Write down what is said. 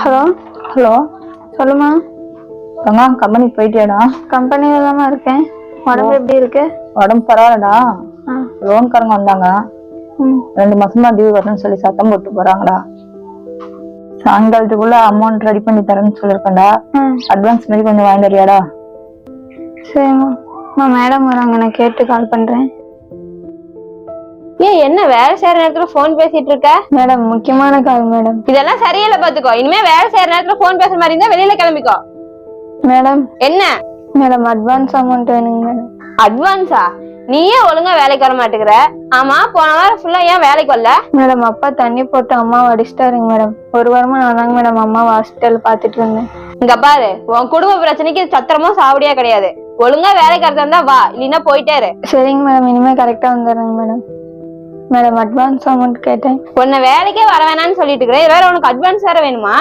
Hello? Hello? சொல்லுமா. தங்கா கம்பெனிக்கு போயிட்டியாடா? கம்பெனியில தாம்மா இருக்கேன். உடம்பு எப்படி இருக்கு? உடம்பு பரவாயில்லடா. லோன்காரங்க வந்தாங்க. ரெண்டு மாசமா டியூ வரணும்னு சொல்லி சத்தம் போட்டு போறாங்கடா. சாயங்காலத்துக்குள்ள அமௌண்ட் ரெடி பண்ணி தரேன்னு சொல்லியிருக்கேன்டா. ம் அட்வான்ஸ் மாதிரி கொஞ்சம் வரியாடா. சரிம்மா. அம்மா மேடம் வராங்க. நான் கேட்டு கால் பண்றேன். ஏன் என்ன வேலை செய்யற நேரத்துல போன் பேசிட்டு இருக்க? மேடம் முக்கியமான கால் மேடம். இதெல்லாம் சரியில்லை பாத்துக்கோ. இனிமே வேலை செய்யற நேரத்துல போன் பேசுற மாதிரி இருந்தா வெளியில கிளம்பிக்கோ. மேடம். என்ன? மேடம் அட்வான்ஸ் அமௌண்ட் வேணுங்க மேடம். அட்வான்ஸா நீயே ஒழுங்கா வேலைக்கு வர மாட்டேங்கிற. ஆமா போன வாரம் ஃபுல்லா ஏன் வேலைக்கு வரல? மேடம் அப்பா தண்ணி போட்டு அம்மாவை அடிச்சிட்டாருங்க மேடம். ஒரு வாரமா நான் தாங்க மேடம் அம்மாவை ஹாஸ்பிட்டல் பார்த்துட்டு இருந்தேன். இங்க பாரு உன் குடும்ப பிரச்சனைக்கு சத்திரமோ சாவடியா கிடையாது. ஒழுங்கா வேலைக்கு இருந்தா வா இல்லைன்னா போயிட்டே இரு. சரிங்க மேடம். இனிமே கரெக்டா வந்துடுறேங்க மேடம். மேடம் அட்வான்ஸ் அமௌண்ட் கேட்டேன். உன்னை வேலைக்கே வர வேணாம்னு சொல்லிட்டு இருக்கிறேன். வேற உனக்கு அட்வான்ஸ் வேற வேணுமா?